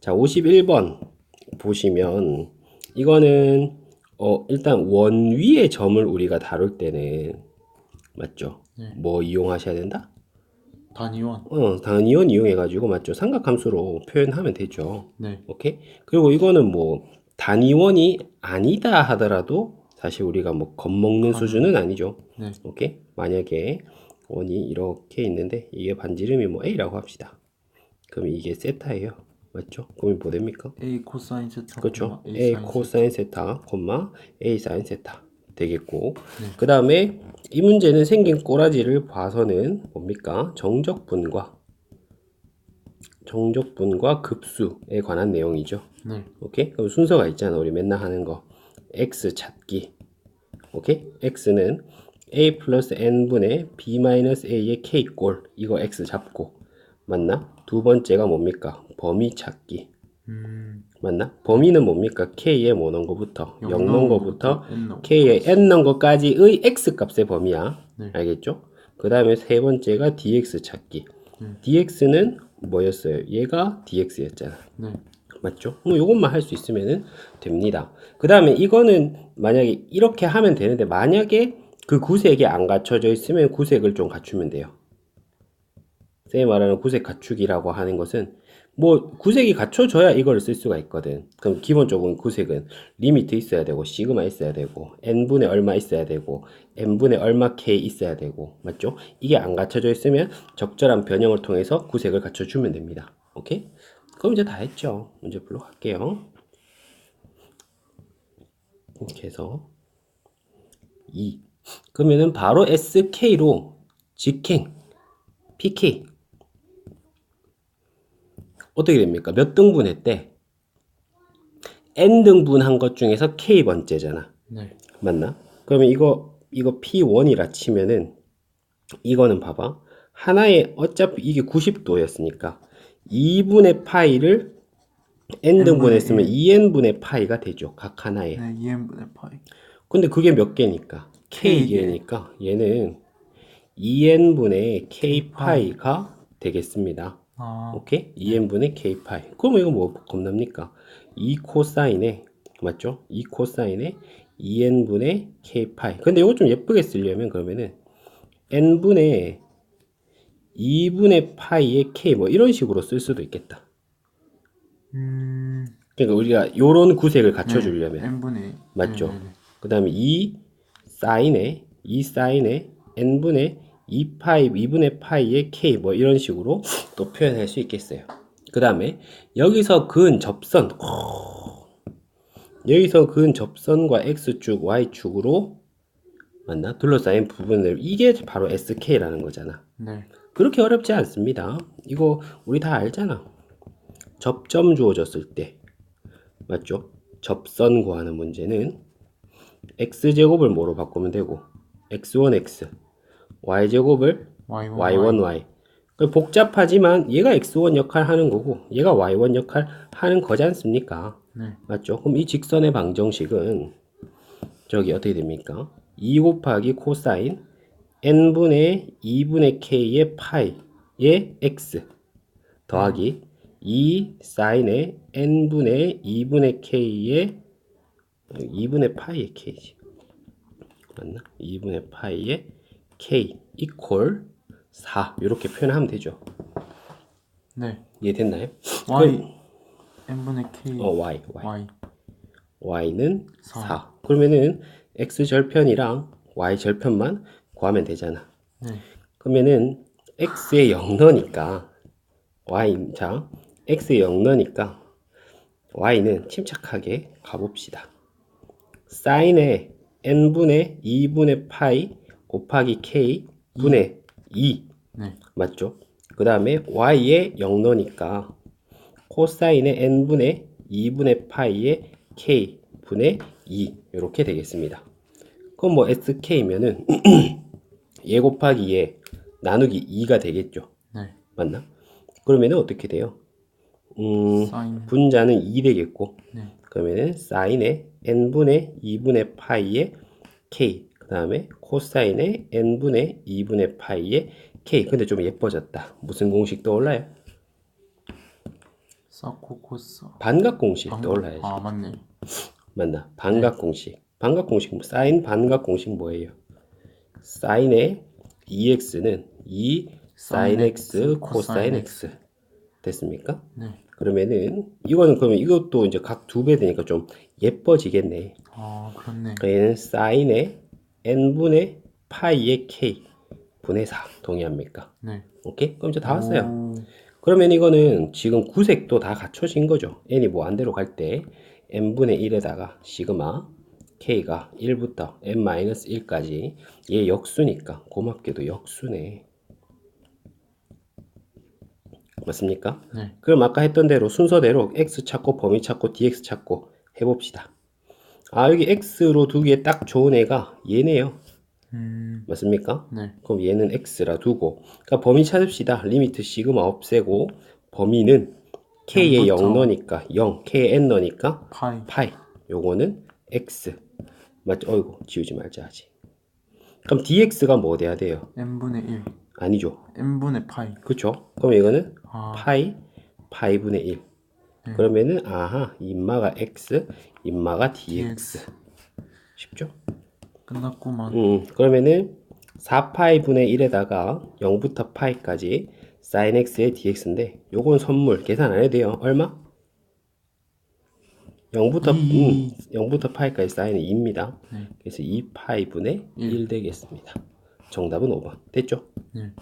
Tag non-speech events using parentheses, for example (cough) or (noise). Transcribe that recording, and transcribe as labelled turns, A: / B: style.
A: 자, 51번 보시면 이거는 어, 일단 원 위의 점을 우리가 다룰 때는 맞죠?
B: 네.
A: 뭐 이용하셔야 된다?
B: 단위원.
A: 어, 단위원 이용해 가지고 맞죠? 삼각함수로 표현하면 되죠.
B: 네.
A: 오케이? 그리고 이거는 뭐 단위원이 아니다 하더라도 사실 우리가 뭐 겁먹는 수준은 아니죠.
B: 네.
A: 오케이? 만약에 원이 이렇게 있는데 이게 반지름이 뭐 A라고 합시다. 그럼 이게 세타예요. 맞죠? 그럼 뭐 됩니까?
B: A 코사인 세타.
A: 그렇죠. A
B: 사인
A: 코사인 세타, 콤마 A 사인 세타 되겠고
B: 네.
A: 그 다음에 이 문제는 생긴 꼬라지를 봐서는 뭡니까? 정적분과 정적분과 급수에 관한 내용이죠.
B: 네.
A: 오케이? 그럼 순서가 있잖아. 우리 맨날 하는 거. x 찾기. 오케이? x는 a 플러스 n분의 b 마이너스 a의 k꼴. 이거 x 잡고. 맞나? 두 번째가 뭡니까? 범위 찾기.
B: 음.
A: 맞나? 범위는 뭡니까? k에 뭐 넣은 거부터 0 넣은 거부터
B: N 넣은
A: k에 n 넣은 거까지의 x 값의 범위야.
B: 네.
A: 알겠죠? 그 다음에 세 번째가 dx 찾기.
B: 음.
A: dx는 뭐였어요? 얘가 dx였잖아.
B: 네.
A: 맞죠? 뭐 요것만 할 수 있으면은 됩니다. 그 다음에 이거는 만약에 이렇게 하면 되는데 만약에 그 구색이 안 갖춰져 있으면 구색을 좀 갖추면 돼요. 쌤이 말하는 구색 갖추기라고 하는 것은 뭐 구색이 갖춰져야 이걸 쓸 수가 있거든. 그럼 기본적인 구색은 리미트 있어야 되고 시그마 있어야 되고 n분의 얼마 있어야 되고 n분의 얼마 k 있어야 되고 맞죠? 이게 안 갖춰져 있으면 적절한 변형을 통해서 구색을 갖춰주면 됩니다. 오케이? 그럼 이제 다 했죠. 문제 풀로 갈게요. 이렇게 해서 2. 그러면은 바로 SK로 직행 PK 어떻게 됩니까? 몇 등분 했대? N 등분 한 것 중에서 K 번째잖아.
B: 네.
A: 맞나? 그러면 이거 이거 P1이라 치면은 이거는 봐봐. 하나에 어차피 이게 90도였으니까 2분의 파이를 n 등분 했으면 2n분의 파이가 되죠. 각 하나에.
B: 네. 2n분의 파이.
A: 근데 그게 몇 개니까?
B: K 개.
A: k개니까 얘는 2n분의 k 파이가 되겠습니다.
B: 아.
A: 오케이? 2n분의 k 파이. 그럼 이거 뭐 겁납니까? 2 코사인에 맞죠? 2 코사인에 2n분의 k 파이. 근데 이거 좀 예쁘게 쓰려면 그러면은 n분의 2분의 파이의 k 뭐 이런 식으로 쓸 수도 있겠다.
B: 음.
A: 그러니까 우리가 요런 구색을 갖춰 주려면
B: n분의
A: 맞죠?
B: 네, 네, 네.
A: 그 다음에 2 사인에 2 사인에 n분의 2 파이 2분의 파이의 k 뭐 이런 식으로 또 표현할 수 있겠어요. 그 다음에 여기서 그은 접선 여기서 그은 접선과 x축 y축으로 맞나 둘러싸인 부분을 이게 바로 sk라는 거잖아.
B: 네.
A: 그렇게 어렵지 않습니다. 이거 우리 다 알잖아. 접점 주어졌을 때 맞죠? 접선 구하는 문제는 x제곱을 뭐로 바꾸면 되고 x1x y제곱을
B: y1
A: y1y 그 복잡하지만 얘가 x1 역할 하는 거고 얘가 y1 역할 하는 거지 않습니까?
B: 네.
A: 맞죠? 그럼 이 직선의 방정식은 저기 어떻게 됩니까? 2 곱하기 코사인 n분의 2분의 k의 파이의 x 더하기 2 사인의 n분의 2분의 k의 2분의 파이의 k지 맞나? 2분의 파이의 k 이퀄 4 이렇게 표현하면 되죠.
B: 네.
A: 이해됐나요?
B: y n분의 k
A: 어 y y
B: y
A: y는 4.
B: 사.
A: 그러면은 x 절편이랑 y 절편만 구하면 되잖아.
B: 네.
A: 그러면은 0 넣으니까 y 자0 넣으니까 y는 침착하게 가봅시다. 사인에 n분의 2분의 파이 곱하기 k 분의 2
B: 네.
A: 맞죠? 그 다음에 y에 0 넣으니까 코사인의 n분의 2분의 파이의 k 분의 2 이렇게 되겠습니다. 그럼 뭐 sk면은 (clears throat) 얘 곱하기 얘 나누기 2가 되겠죠.
B: 네.
A: 맞나? 그러면은 어떻게 돼요? 음,
B: 사인
A: 분자는 2 되겠고
B: 네.
A: 그러면은 사인의 n분의 2분의 파이의 k 그 다음에 코사인의 n분의 2분의 파이의 k 근데 좀 예뻐졌다 무슨 공식 떠올라요?
B: 사코 코스.
A: 반각 공식
B: 방-
A: 떠올라야지.
B: 아 맞네.
A: 맞나? 반각 공식. 반각 공식 뭐, 사인 반각 공식 뭐예요? 사인의 2x는 2 사인 x 코사인 x 됐습니까?
B: 네.
A: 그러면은 이거는 그러면 이것도 이제 각 두 배 되니까 좀 예뻐지겠네.
B: 아 그렇네.
A: 얘는 사인의 n분의 파이의 k 분의 4 동의합니까?
B: 네.
A: 오케이? 그럼 이제 다 왔어요.
B: 오,
A: 그러면 이거는 지금 구색도 다 갖춰진 거죠. n이 뭐 안대로 갈 때 n분의 1에다가 시그마 k가 1부터 n-1까지 얘 역수니까 고맙게도 역수네. 맞습니까?
B: 네.
A: 그럼 아까 했던 대로 순서대로 x 찾고 범위 찾고 dx 찾고 해봅시다. 아 여기 x로 두기에 딱 좋은 애가 얘네요.
B: 음.
A: 맞습니까?
B: 네.
A: 그럼 얘는 x라 두고 그러니까 범위 찾읍시다. 리미트 시그마 없애고 범위는 k의
B: 0부터
A: 0 넣으니까 0, k의 n 넣으니까
B: 파이.
A: 파이. 요거는 x. 맞죠? 어이구 지우지 말자 하지. 그럼 dx가 뭐 돼야 돼요?
B: n분의 1.
A: 아니죠.
B: n분의 파이.
A: 그쵸? 그럼 이거는
B: 아
A: 파이 파이분의 1.
B: 네.
A: 그러면은 아하 인마가 x, 인마가 dx. 쉽죠?
B: 끝났구만.
A: 음, 그러면은 4파이 분의 1에다가 0부터 파이까지 sin x의 dx인데 요건 선물 계산 안 해도 돼요. 얼마? 0부터
B: 이.
A: 음, 0부터 파이까지 sin이 2입니다.
B: 네.
A: 그래서 2파이 분의
B: 일.
A: 1 되겠습니다. 정답은 5번. 됐죠?
B: 네.